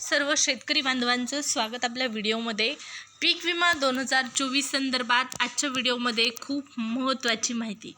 सर्व शेतकरी बांधवांचं स्वागत आपल्या व्हिडिओमध्ये. पीक विमा दोन हजार चोवीस संदर्भात आजच्या व्हिडिओमध्ये खूप महत्त्वाची माहिती.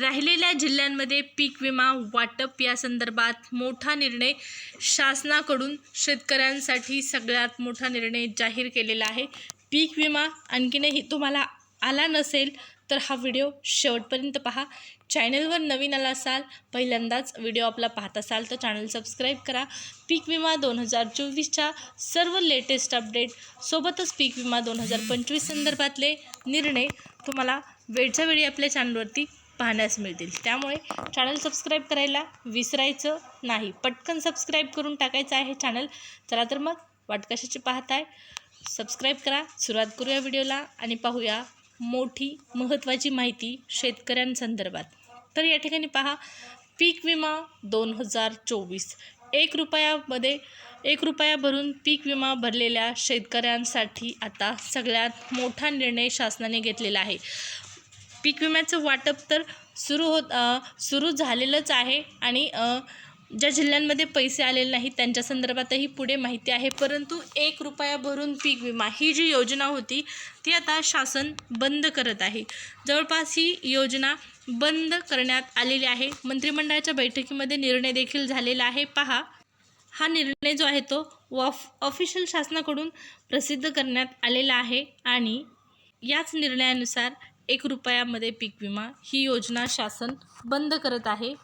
राहिलेल्या जिल्ह्यांमध्ये पीक विमा वाटप या संदर्भात मोठा निर्णय शासनाकडून शेतकऱ्यांसाठी सगळ्यात मोठा निर्णय जाहीर केलेला आहे. पीक विमा आणखीनही तुम्हाला आला नसेल तर हा व्हिडिओ शेवटपर्यंत पहा. चॅनलवर नवीन आला असाल पहिल्यांदाच व्हिडिओ आपला पाहत असाल तर चॅनल सबस्क्राईब करा. पीक विमा दोन हजार चोवीसच्या सर्व लेटेस्ट अपडेट सोबतच पीक विमा दोन हजार पंचवीस संदर्भातले निर्णय तुम्हाला वेळच्या वेळी आपल्या चॅनलवरती पाहण्यास मिळतील. त्यामुळे चॅनल सबस्क्राईब करायला विसरायचं नाही. पटकन सबस्क्राईब करून टाकायचं आहे चॅनल चला तर मग वाट कशाची पाहताय. सबस्क्राईब करा. सुरुवात करूया व्हिडिओला आणि पाहूया मोठी महत्त्वाची माहिती शेतकऱ्यांसंदर्भात. तर या ठिकाणी पहा पीक विमा दोन हजार चोवीस. एक रुपयामध्ये एक रुपया भरून पीक विमा भरलेल्या शेतकऱ्यांसाठी आता सगळ्यात मोठा निर्णय शासनाने घेतलेला आहे. पीक विम्याचं वाटप तर सुरू होत सुरू झालेलंच आहे आणि ज्या जिल्ह्यांमध्ये पैसे आलेले नाहीत त्यांच्या संदर्भातही पुढे माहिती आहे. परंतु एक रुपया भरून पीक विमा ही जी योजना होती ती आता शासन बंद करत आहे. जवळपास ही योजना बंद करण्यात आलेली आहे. मंत्रिमंडळाच्या बैठकीमध्ये निर्णय देखील झालेला आहे. पहा हा निर्णय जो आहे तो वॉफ ऑफिशियल शासनाकडून प्रसिद्ध करण्यात आलेला आहे आणि याच निर्णयानुसार एक रुपयामध्ये पीक विमा ही योजना शासन बंद करत आहे.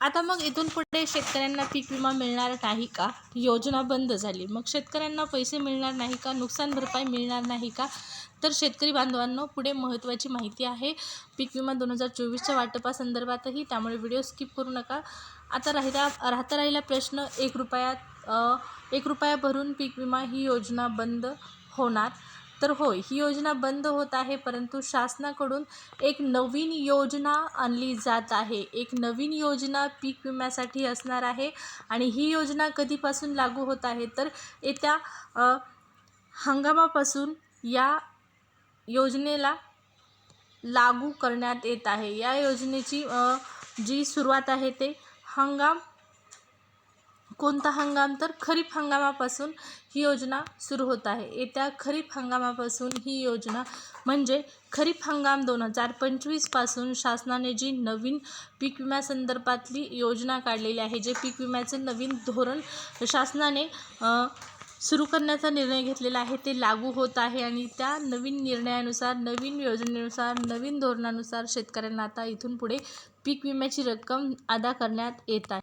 आता मग इथून पुढे शेतकऱ्यांना पीक विमा मिळणार नाही का? योजना बंद झाली. मग शेतकऱ्यांना पैसे मिळणार नाही का? नुकसान भरपाई मिळणार नाही का? तर शेतकरी बांधवांनो पुढे महत्त्वाची माहिती आहे. पीक विमा दोन हजार चोवीसच्या वाटपासंदर्भातही त्यामुळे व्हिडिओ स्किप करू नका. आता राहिला राहता राहिला प्रश्न एक रुपयात एक रुपया भरून पीक विमा ही योजना बंद होणार. तर होय ही योजना बंद होत आहे परंतु शासनाकडून एक नवीन योजना आणली जात आहे. एक नवीन योजना पीक विम्यासाठी असणार आहे आणि ही योजना कधीपासून लागू होत आहे? तर येत्या हंगामापासून या योजनेला लागू करण्यात येत आहे. या योजनेची जी सुरुवात आहे ते हंगाम कोणता हंगाम? तर खरीप हंगामापासून ही योजना सुरू होत आहे. येत्या खरीप हंगामापासून ही योजना म्हणजे खरीप हंगाम दोन हजार पंचवीसपासून शासनाने जी नवीन पीक विम्यासंदर्भातली योजना काढलेली आहे जे पीक विम्याचं नवीन धोरण शासनाने सुरू करण्याचा निर्णय घेतलेला आहे ते लागू होत आहे आणि त्या नवीन निर्णयानुसार नवीन योजनेनुसार नवीन धोरणानुसार शेतकऱ्यांना आता इथून पुढे पीक विम्याची रक्कम अदा करण्यात येत आहे.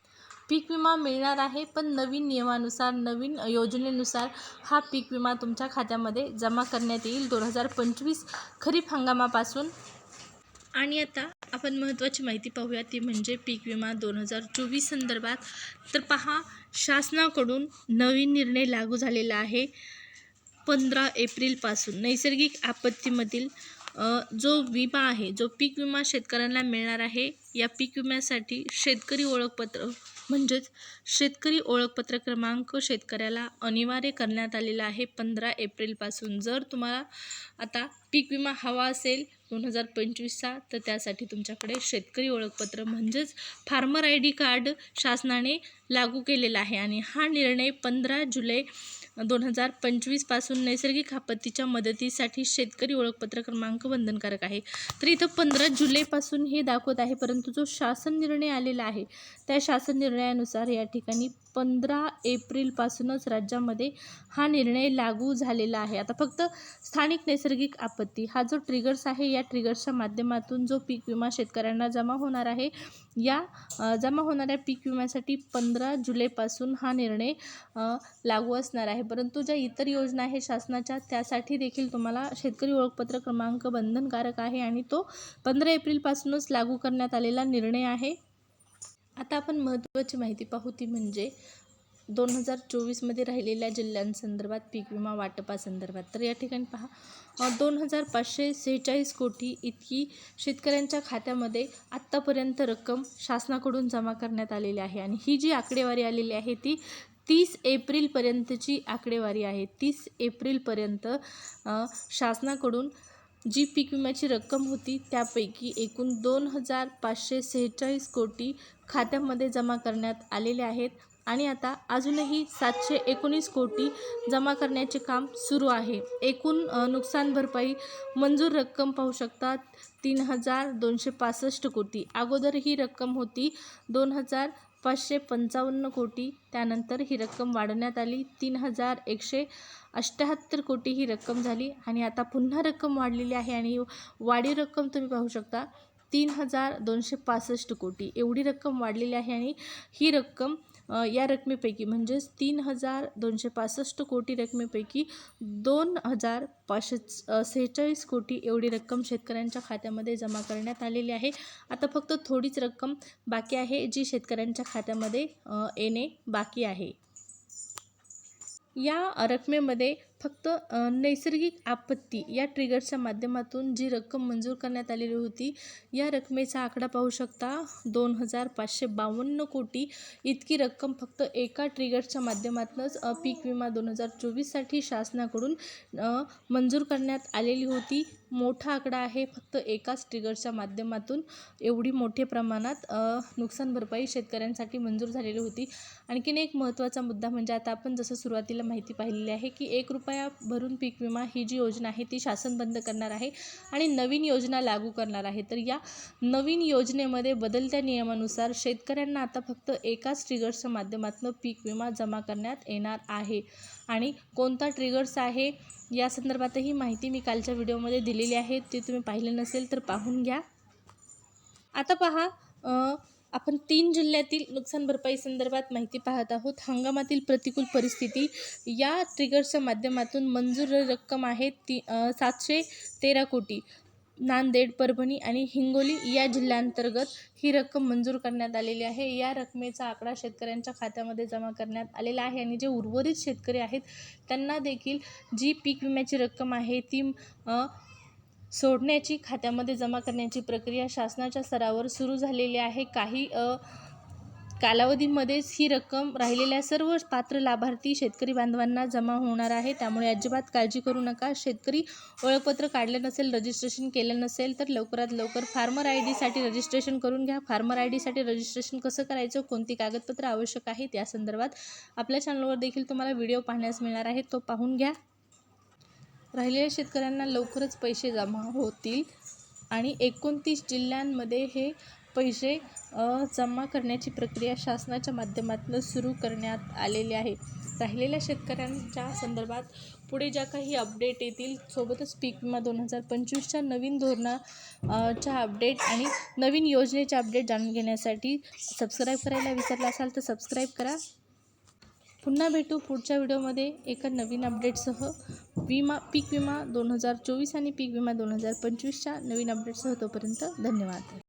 पीक विमा मिळणार आहे पण नवीन नियमानुसार नवीन योजनेनुसार हा पीक विमा तुमच्या खात्यामध्ये जमा करण्यात येईल. दोन हजार पंचवीस खरीप हंगामापासून. आणि आता आपण महत्त्वाची माहिती पाहूया. ती म्हणजे पीक विमा दोन हजार चोवीस संदर्भात. तर पहा शासनाकडून नवीन निर्णय लागू झालेला आहे. पंधरा एप्रिलपासून नैसर्गिक आपत्तीमधील जो विमा आहे जो पीक विमा शेतकऱ्यांना मिळणार आहे या पीक विम्यासाठी शेतकरी ओळखपत्र म्हणजेच शेतकरी ओळखपत्र क्रमांक शेतकऱ्याला अनिवार्य करण्यात आलेला आहे पंधरा एप्रिलपासून. जर तुम्हाला आता पीक विमा हवा असेल दोन हजार पंचवीसचा तर त्यासाठी तुमच्याकडे शेतकरी ओळखपत्र म्हणजेच फार्मर आय डी कार्ड शासनाने लागू केलेला आहे आणि हा निर्णय पंधरा जुलै दोन हजार पंचवीसपासून नैसर्गिक आपत्तीच्या मदतीसाठी शेतकरी ओळखपत्र क्रमांक बंधनकारक आहे. तर इथं पंधरा जुलैपासून हे दाखवत आहे परंतु जो शासन निर्णय आलेला आहे त्या शासन निर्णयानुसार या ठिकाणी पंधरा एप्रिलपासूनच राज्यामध्ये हा निर्णय लागू झालेला आहे. आता फक्त स्थानिक नैसर्गिक आपत्ती हा जो ट्रिगर्स आहे या ट्रिगर्सच्या माध्यमातून जो पीक विमा शेतकऱ्यांना जमा होणार आहे या जमा होणाऱ्या पीक विम्यासाठी पंधरा जुलैपासून हा निर्णय लागू असणार आहे. परंतु ज्या इतर योजना आहे शासनाच्या त्यासाठी देखील तुम्हाला शेतकरी ओळखपत्र क्रमांक बंधनकारक आहे आणि तो पंधरा एप्रिलपासूनच लागू करण्यात आलेला निर्णय आहे. आता आपण महत्त्वाची माहिती पाहू ती म्हणजे दोन हजार चोवीसमध्ये राहिलेल्या जिल्ह्यांसंदर्भात पीक विमा वाटपासंदर्भात. तर या ठिकाणी पहा दोन हजार पाचशे सेहेचाळीस कोटी इतकी शेतकऱ्यांच्या खात्यामध्ये आत्तापर्यंत रक्कम शासनाकडून जमा करण्यात आलेली आहे आणि ही जी आकडेवारी आलेली आहे ती तीस एप्रिलपर्यंतची आकडेवारी आहे. तीस एप्रिलपर्यंत शासनाकडून जी पीक विम्याची रक्कम होती त्यापैकी एकूण दोन हजार पाचशे सेहेचाळीस कोटी खात्यामध्ये जमा करण्यात आलेले आहेत आणि आता अजूनही सातशे एकोणीस कोटी जमा करण्याचे काम सुरू आहे. एकूण नुकसान भरपाई मंजूर रक्कम पाहू शकतात तीन हजार दोनशे पासष्ट कोटी. अगोदर ही रक्कम होती दोन हजार पाचशे पंचावन्न कोटी. त्यानंतर ही रक्कम वाढवण्यात आली तीन हजार एकशे अष्टहत्तर कोटी ही रक्कम झाली आणि आता पुन्हा रक्कम वाढलेली आहे आणि वाढीव रक्कम तुम्ही पाहू शकता तीन हजार दोनशे पासष्ट कोटी. एवढी रक्कम वाढलेली आहे आणि ही रक्कम या रकमेपैकी म्हणजेच तीन हजार दोनशे पासष्ट कोटी रकमेपैकी दोन हजार पाचशे सेहेचाळीस कोटी एवढी रक्कम शेतकऱ्यांच्या खात्यामध्ये जमा करण्यात आलेली आहे. आता फक्त थोडीच रक्कम बाकी आहे जी शेतकऱ्यांच्या खात्यामध्ये येणे बाकी आहे. या रकमेमध्ये फक्त नैसर्गिक आपत्ती या ट्रिगरच्या माध्यमातून जी रक्कम मंजूर करण्यात आलेली होती या रकमेचा आकडा पाहू शकता. दोन हजार पाचशे बावन्न कोटी इतकी रक्कम फक्त एका ट्रिगरच्या माध्यमातूनच पीक विमा दोन हजार चोवीससाठी शासनाकडून मंजूर करण्यात आलेली होती. मोठा आकडा आहे फक्त एकाच ट्रिगरच्या माध्यमातून. एवढी मोठ्या प्रमाणात नुकसान भरपाई शेतकऱ्यांसाठी मंजूर झालेली होती. आणखीन एक महत्त्वाचा मुद्दा म्हणजे आता आपण जसं सुरुवातीला माहिती पाहिलेली आहे की एक रुपया भरून पीक विमा ही जी योजना आहे ती शासन बंद करणार आहे आणि नवीन योजना लागू करणार आहे. तर या नवीन योजनेमध्ये बदलत्या नियमानुसार शेतकऱ्यांना आता फक्त एकाच ट्रिगर्सच्या माध्यमातून पीक विमा जमा करण्यात येणार आहे. आणि कोणता ट्रिगर्स आहे या संदर्भातही माहिती मी कालच्या व्हिडिओमध्ये दिलेली आहे. ते तुम्ही पाहिले नसेल तर पाहून घ्या. आता पहा आपण तीन जिल्ह्यातील नुकसान भरपाई संदर्भात माहिती पाहत आहोत. हंगामातील प्रतिकूल परिस्थिती या ट्रिगर्सच्या माध्यमातून मंजूर रक्कम आहे ती सातशे तेरा कोटी. नांदेड परभणी आणि हिंगोली या जिल्ह्यांतर्गत ही रक्कम मंजूर करण्यात आलेली आहे. या रकमेचा आकडा शेतकऱ्यांच्या खात्यामध्ये जमा करण्यात आलेला आहे आणि जे उर्वरित शेतकरी आहेत त्यांना देखील जी पीक विम्याची रक्कम आहे ती सोडण्याची खात्यामध्ये जमा करण्याची प्रक्रिया शासनाच्या स्तरावर सुरू झालेली आहे. काही अ, कालावधीमध्येच ही रक्कम राहिलेल्या सर्व पात्र लाभार्थी शेतकरी बांधवांना जमा होणार आहे. त्यामुळे अजिबात काळजी करू नका. शेतकरी ओळखपत्र काढलं नसेल रजिस्ट्रेशन केलं नसेल तर लवकरात लवकर फार्मर आय डीसाठी रजिस्ट्रेशन करून घ्या. फार्मर आय डीसाठी रजिस्ट्रेशन कसं करायचं कोणती कागदपत्र आवश्यक आहेत या संदर्भात आपल्या चॅनलवर देखील तुम्हाला व्हिडिओ पाहण्यास मिळणार आहे तो पाहून घ्या. राहिलेल्या शेतकऱ्यांना लवकरच पैसे जमा होतील आणि एकोणतीस जिल्ह्यांमध्ये हे पैसे जमा करण्याची प्रक्रिया शासनाच्या माध्यमातून सुरू करण्यात आलेली आहे. राहिलेल्या शेतकऱ्यांच्या संदर्भात पुढे ज्या काही अपडेट येतील सोबतच पीक विमा दोन हजार पंचवीसच्या नवीन धोरणा च्या अपडेट आणि नवीन योजनेचे अपडेट जाणून घेण्यासाठी सबस्क्राईब करायला विसरला असाल तर सबस्क्राईब करा. पुन्हा भेटू पुढच्या व्हिडिओमध्ये एका नवीन अपडेटसह. विमा पीक विमा दोन हजार चोवीस आणि पीक विमा दोन हजार पंचवीसच्या नवीन अपडेटसह तोपर्यंत धन्यवाद.